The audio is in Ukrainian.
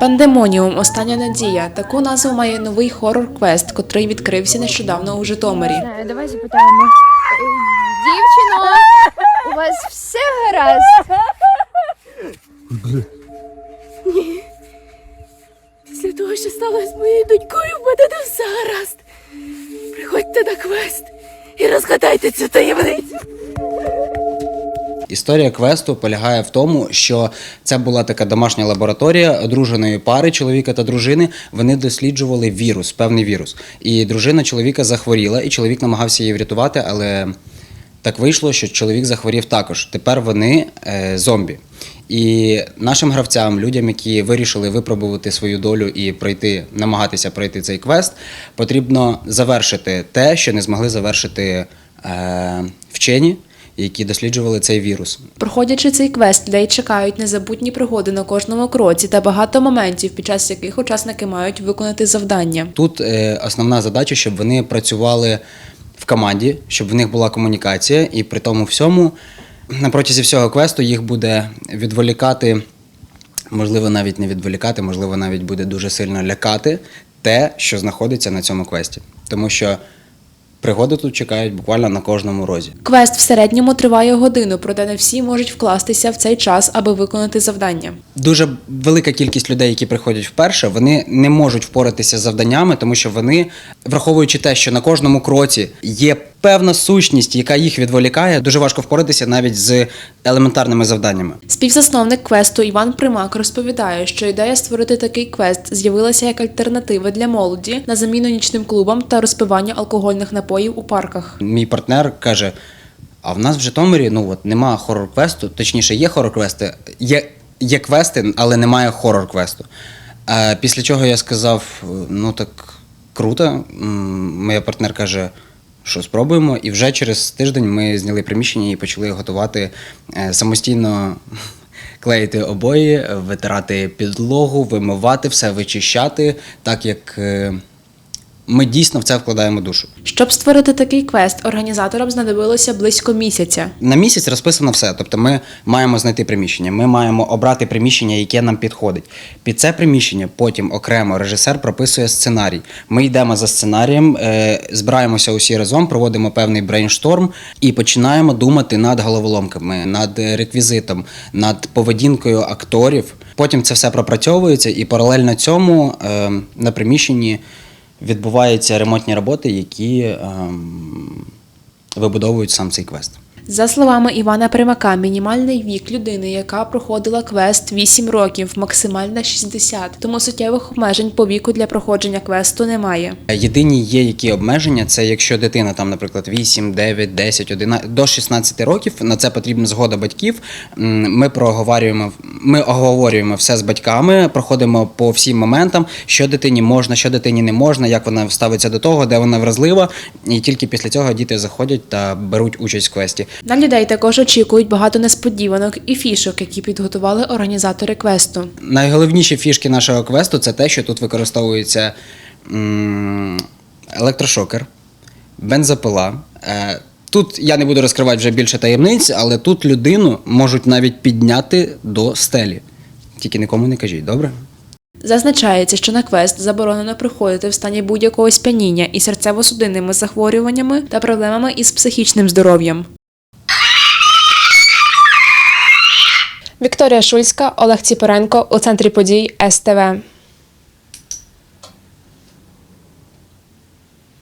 Пандемоніум остання надія. Таку назву має новий хорор-квест, котрий відкрився нещодавно у Житомирі. Давай запитаємо. Е, Дівчино, у вас все гаразд? Ні. Після того, що сталося з моєю донькою, в мене не все гаразд. Приходьте на квест і розгадайте цю таємницю. Історія квесту полягає в тому, що це була така домашня лабораторія одруженої пари чоловіка та дружини. Вони досліджували вірус, певний вірус. І дружина чоловіка захворіла, і чоловік намагався її врятувати, але так вийшло, що чоловік захворів також. Тепер вони е, зомбі. І нашим гравцям, людям, які вирішили випробувати свою долю і пройти, намагатися пройти цей квест, потрібно завершити те, що не змогли завершити е, вчені, які досліджували цей вірус. Проходячи цей квест, людей чекають незабутні пригоди на кожному кроці та багато моментів, під час яких учасники мають виконати завдання. Тут е, основна задача, щоб вони працювали в команді, щоб в них була комунікація, і при тому всьому на протязі всього квесту їх буде відволікати, можливо, навіть не відволікати, можливо, навіть буде дуже сильно лякати те, що знаходиться на цьому квесті. Тому що пригоди тут чекають буквально на кожному розі. Квест в середньому триває годину, проте не всі можуть вкластися в цей час, аби виконати завдання. Дуже велика кількість людей, які приходять вперше, вони не можуть впоратися з завданнями, тому що вони, враховуючи те, що на кожному кроці є певна сущність, яка їх відволікає, дуже важко впоратися навіть з елементарними завданнями. Співзасновник квесту Іван Примак розповідає, що ідея створити такий квест з'явилася як альтернатива для молоді на заміну нічним клубам та розпиванню алкогольних напоїв у парках. Мій партнер каже: а в нас в Житомирі ну от нема хорор-квесту, точніше, є хорор-квести, є, є квести, але немає хорор-квесту. Е, після чого я сказав: ну так круто. Моя партнер каже, що спробуємо. І вже через тиждень ми зняли приміщення і почали готувати е, самостійно. Клеїти обої, витирати підлогу, вимивати все, вичищати, так як е, ми дійсно в це вкладаємо душу. Щоб створити такий квест, організаторам знадобилося близько місяця. На місяць розписано все. Тобто ми маємо знайти приміщення, ми маємо обрати приміщення, яке нам підходить. Під це приміщення потім окремо режисер прописує сценарій. Ми йдемо за сценарієм, е, збираємося усі разом, проводимо певний брейншторм і починаємо думати над головоломками, над реквізитом, над поведінкою акторів. Потім це все пропрацьовується, і паралельно цьому е, на приміщенні відбуваються ремонтні роботи, які ем, вибудовують сам цей квест. За словами Івана Примака, мінімальний вік людини, яка проходила квест 8 років, максимальна 60. Тому суттєвих обмежень по віку для проходження квесту немає. Єдині є які обмеження, це якщо дитина там, наприклад, 8, 9, 10, 11, до 16 років, на це потрібна згода батьків. Ми проговорюємо, ми оговорюємо все з батьками, проходимо по всім моментам, що дитині можна, що дитині не можна, як вона ставиться до того, де вона вразлива. І тільки після цього діти заходять та беруть участь в квесті. На людей також очікують багато несподіванок і фішок, які підготували організатори квесту. Найголовніші фішки нашого квесту це те, що тут використовується електрошокер, бензопила. Тут я не буду розкривати вже більше таємниць, але тут людину можуть навіть підняти до стелі. Тільки нікому не кажіть, добре? Зазначається, що на квест заборонено приходити в стані будь-якого сп'яніння і серцево-судинними захворюваннями та проблемами із психічним здоров'ям. Вікторія Шульська, Олег Ціпоренко у центрі подій СТВ.